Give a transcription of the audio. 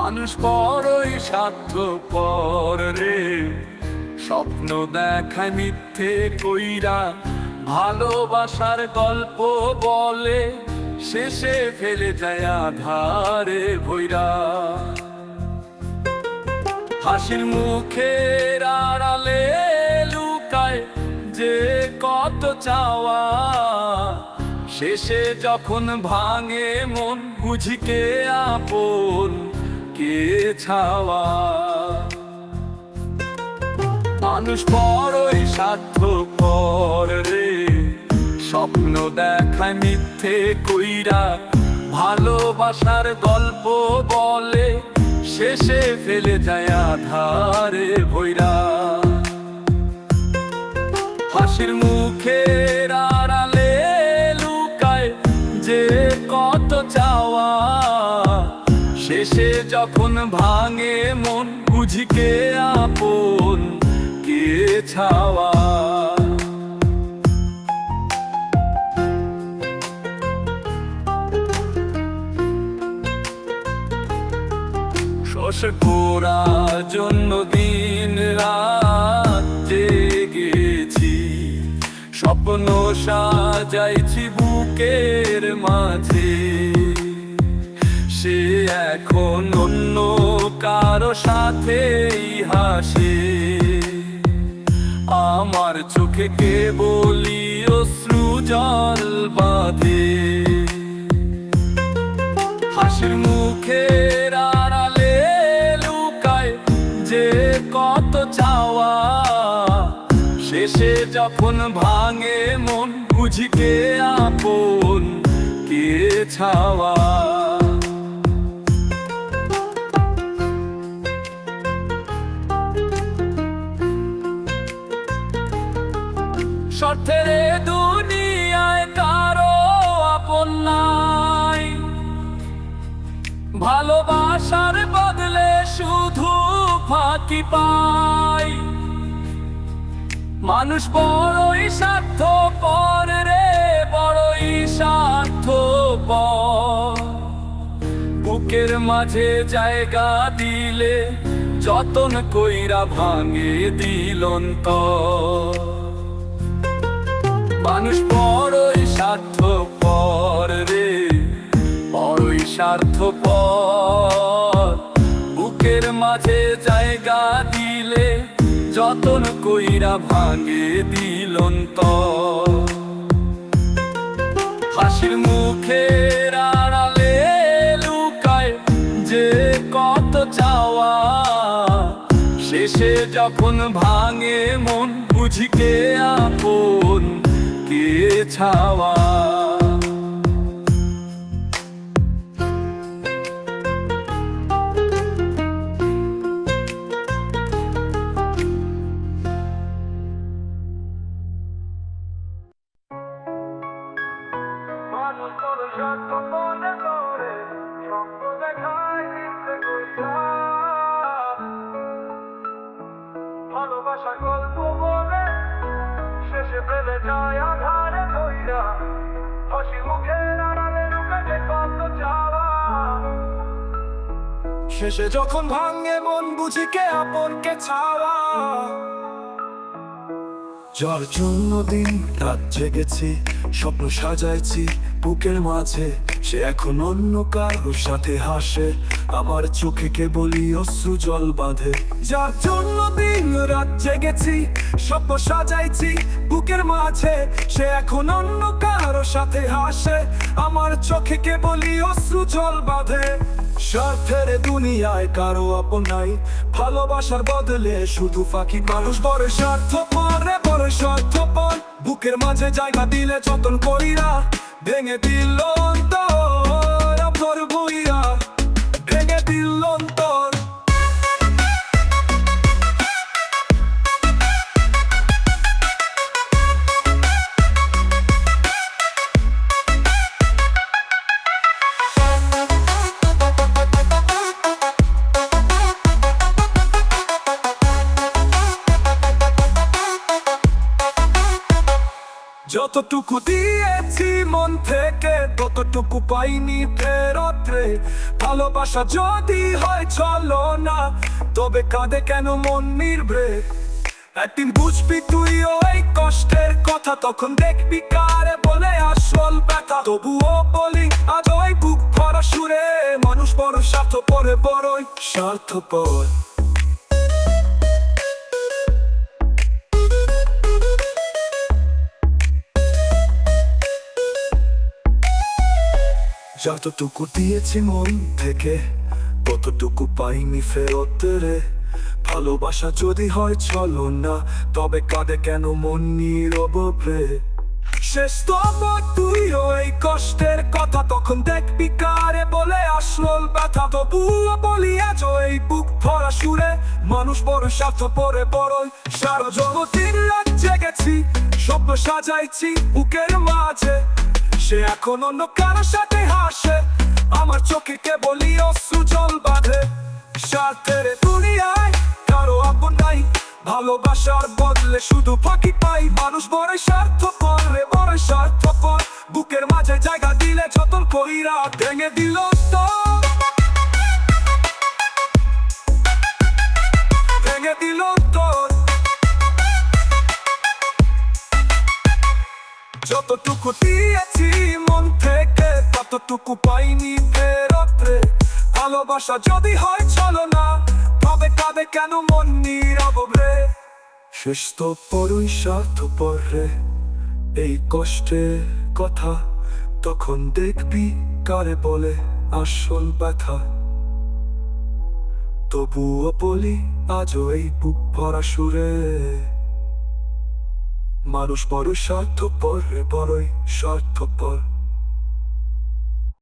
মানুষ বড়ই পর রে। স্বপ্ন দেখায় মিথ্যে কইরা ভালোবাসার গল্প বলে, শেষে ফেলে যায় আধারে ভৈরা। হাসির মুখের আড়ালে লুকায় যে কত চাওয়া, শেষে যখন ভাঙে মন বুঝিকে আপন। কে ছাওয়া? মানুষ বড়ই সাধ্য পর রে। স্বপ্ন দেখায় মিথ্যে কইরা ভালোবাসার গল্প বলে। শেষে ফেলে যায় আধারে ভৈরা। হাসির মুখের যখন ভাঙে মন, বুঝি কে আপন, কে ছাওয়া। শোষ করা জন্য দিন রাত জেগেছি, স্বপ্ন সাজাইছি বুকের মাঝে। সে এখন অন্য কারও সাথেই হাসে। আমার চোখে কে বলি অশ্রু জল বাঁধে। হাসির মুখের আড়ালে লুকায় যে কত শেষে যখন ভাঙে মন, বুঝি কে আপন, কে ছাওয়া। স্বার্থের দুনিয়ায় কারও আপন নাই। ভালোবাসার বদলে শুধু ফাঁকি পাই। মানুষ বড়ই স্বার্থ পর রে, বড়ই স্বার্থ বুকের মাঝে জায়গা দিলে যতন কইরা ভাঙে দিলন্ত মানুষ বড়ই স্বার্থ পর রে, বড়ই স্বার্থ পর বুকের মাঝে জায়গা দিলে যতন কইরা ভাঙে দিলন্ত হাসির মুখের আড়ালে লুকায় যে কত চাওয়া, শেষে যখন ভাঙে মন, বুঝি কে আপন? ছাওয়া ভালোবাসার গল্প বলে শেষে ফেলে যায় আধারে কইরা, হাসি মুখের আড়ালে লুকাতে কত চাওয়া। শেষে যখন ভাঙে মন, বুঝি কে আপন কে ছাওয়া। যার জন্য দিন রাত জেগেছি, স্বপ্ন সাজাইছি বুকের মাঝে। সে এখন অন্য কারোর সাথে হাসে, আমার চোখে কে বলি অশ্রু জল বাঁধে। যার জন্য দিন রাত জেগেছি, স্বপ্ন সাজাইছি বুকের মাঝে। সে এখন অন্য কারোর সাথে হাসে, আমার চোখে কে বলি অশ্রু জল বাঁধে। স্বার্থের দুনিয়ায় কারও আপন নাই। ভালোবাসার বদলে শুধু ফাঁকি মানুষ বড় স্বার্থ পরে বড় স্বার্থ পর বুকের মাঝে জায়গা দিলে যতন করিরা, ভেঙে দিল আপর বইরা যতটুকু দিয়েছি মন থেকে, ততটুকু পাইনি ফেরত রে। ভালোবাসা যদি হয় চলো না, তবে কাঁদে কেন মন নির্ভে একদিন বুঝবি তুইও এই কষ্টের কথা, তখন দেখবি কারে বলে আসল ব্যথা। তবুও বলি, আজ ওই বুক ভরা সুরে, মানুষ বড় স্বার্থ পরে বড়ই স্বার্থপর। যতটুকু দিয়েছি মন থেকে ততটুকু পাইনি ফেরত রে? ভালোবাসা যদি হয় চলো না, তবে কাঁদে কেন মন নীরব রে? শেষ তবু তুই ওই কষ্টের কথা, তখন দেখবি কারে বলে আসল ব্যথা। তবুও বলি আজ বুক ভরা সুরে, মানুষ বড় স্বার্থ পরে বড়ই। সারা জগতির রাত জেগেছি, স্বপ্ন সাজাইছি বুকের মাঝে। সে এখন অন্য কারোর সাথে হাসে। আমার চোখে কেবলই অশ্রু জল বাঁধে। স্বার্থের দুনিয়ায় কারও আপন নাই। ভালোবাসার বদলে শুধু ফাঁকি পাই। মানুষ বড় স্বার্থ রে, বড় স্বার্থ বুকের মাঝে জায়গা দিলে যতন কইরা ভেঙে দিল তো। ভেঙে দিল তোর যতটুকু থেকে ততটুকু পাইনি ফেরত রে ভালোবাসা যদি হয় চলো না তবে কাঁদে কেন মন নীরব রে? শেষ তো পরই স্বার্থপর রে। এই কষ্টের কথা তখন দেখবি কারে বলে আসল ব্যথা। তবুও বলি আজও এই বুক ভরা সুরে। মানুষ বড় স্বার্থপর, বড়ই স্বার্থপর।